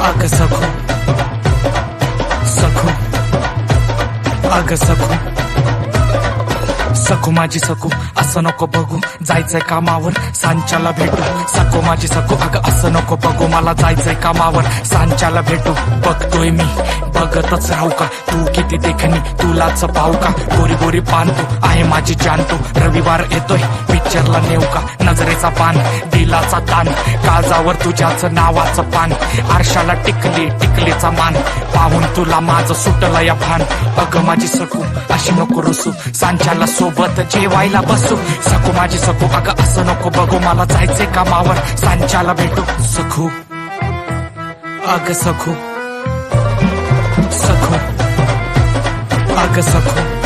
आग सखू। सखू। आग सखू। सखू माझी सखू असं नको बघू. जायचंय कामावर सांच्याला भेटू. सखू माझी सखू अगं असं नको बघू. मला जायचंय कामावर सांच्याला भेटू. बघतोय मी बघतच राहू का? तू किती देखणी तुलाच पाहू का? गोरी गोरी पान तू आहे माझी जान तू. रविवार येतोय पिक्चरला नेऊ का? नजरेचा पान. दिलाचा ताण. काळजावर तुझ्याच नावाचं पान. आरशाला टिकली टिकलीचा मान. पाहून तुला माझं सुटलं या भान. अगं माझी सकू अशी नको रुसू. सांच्याला सोबत जेवायला बसू. सकू माझी सकू अगं असं नको बघू. मला जायचे कामावर. सांच्याला भेटू. सखू अग सखू सखू अग सखू